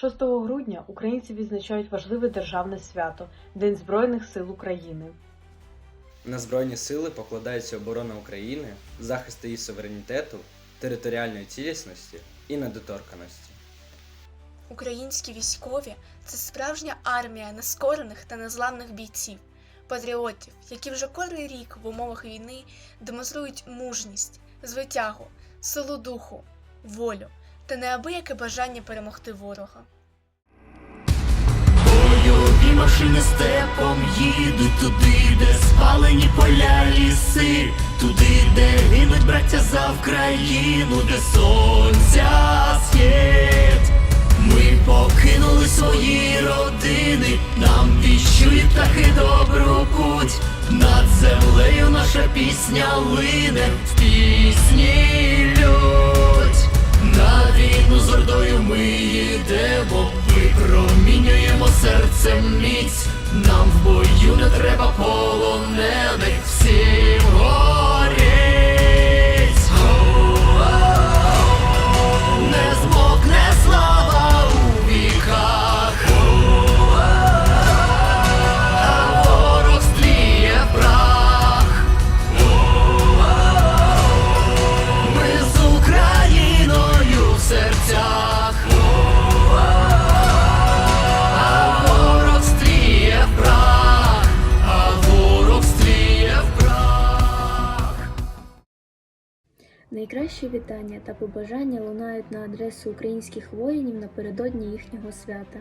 6 грудня українці відзначають важливе державне свято День Збройних сил України. На Збройні сили покладається оборона України, захист її суверенітету, територіальної цілісності і недоторканості. Українські військові це справжня армія нескорених та незламних бійців, патріотів, які вже котрий рік в умовах війни демонструють мужність, звитягу, силу духу, волю та неабияке бажання перемогти ворога. Бойові машини степом їдуть туди, де спалені поля ліси, туди, де гинуть браття за Вкраїну, де сонця схід. Ми покинули свої родини, нам віщують птахи добру путь. Над землею наша пісня лине в пісні лють. На війну з ордою ми йдемо, ми промінюємо серцем міць. Нам в бою не треба полонених, Найкращі вітання та побажання лунають на адресу українських воїнів напередодні їхнього свята.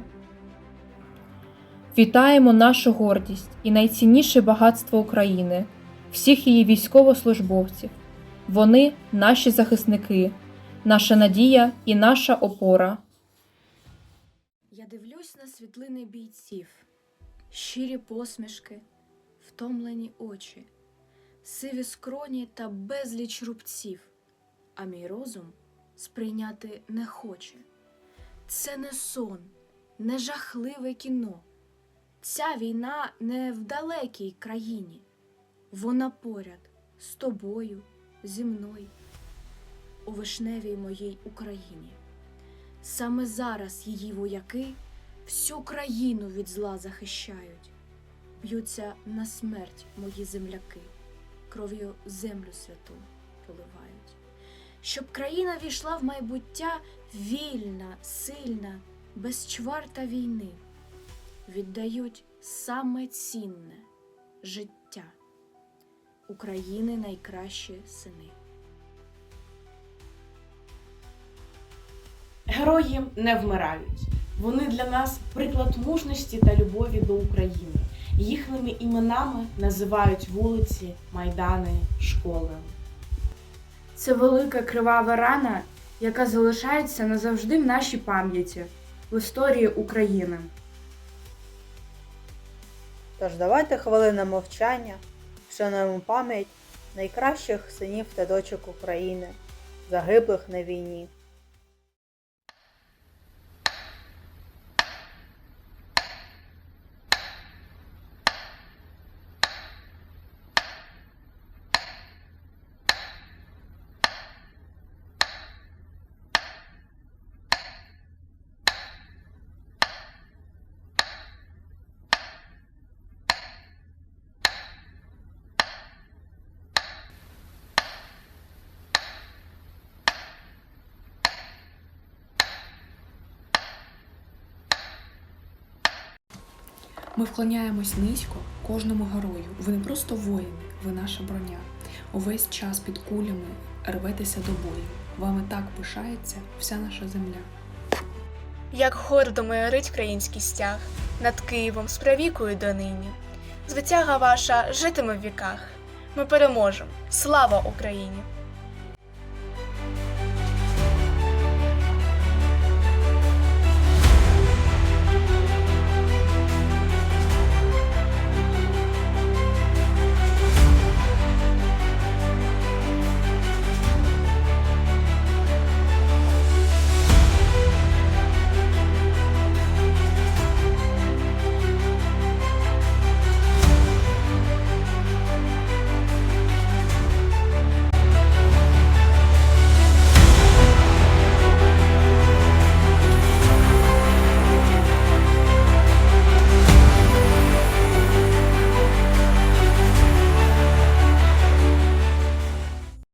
Вітаємо нашу гордість і найцінніше багатство України, всіх її військовослужбовців. Вони наші захисники, наша надія і наша опора. Я дивлюсь на світлини бійців, щирі посмішки, втомлені очі, сиві скроні та безліч рубців, а мій розум сприйняти не хоче. Це не сон, не жахливе кіно. Ця війна не в далекій країні. Вона поряд з тобою, зі мною, у вишневій моїй Україні. Саме зараз її вояки всю країну від зла захищають, б'ються на смерть мої земляки, кров'ю землю святу поливають. Щоб країна війшла в майбуття вільна, сильна, без чварта війни, віддають саме цінне життя України найкращі сини. Герої не вмирають. Вони для нас приклад мужності та любові до України. Їхніми іменами називають вулиці, майдани, школи. Це велика кривава рана, яка залишається назавжди в нашій пам'яті, в історії України. Тож давайте хвилина мовчання, вшануємо пам'ять найкращих синів та дочок України, загиблих на війні. Ми вклоняємось низько кожному герою. Ви не просто воїни, ви наша броня. Увесь час під кулями рветеся до бою. Вами так пишається вся наша земля. Як гордо майорить країнський стяг над Києвом з правікою донині. Звитяга ваша житиме в віках. Ми переможемо. Слава Україні!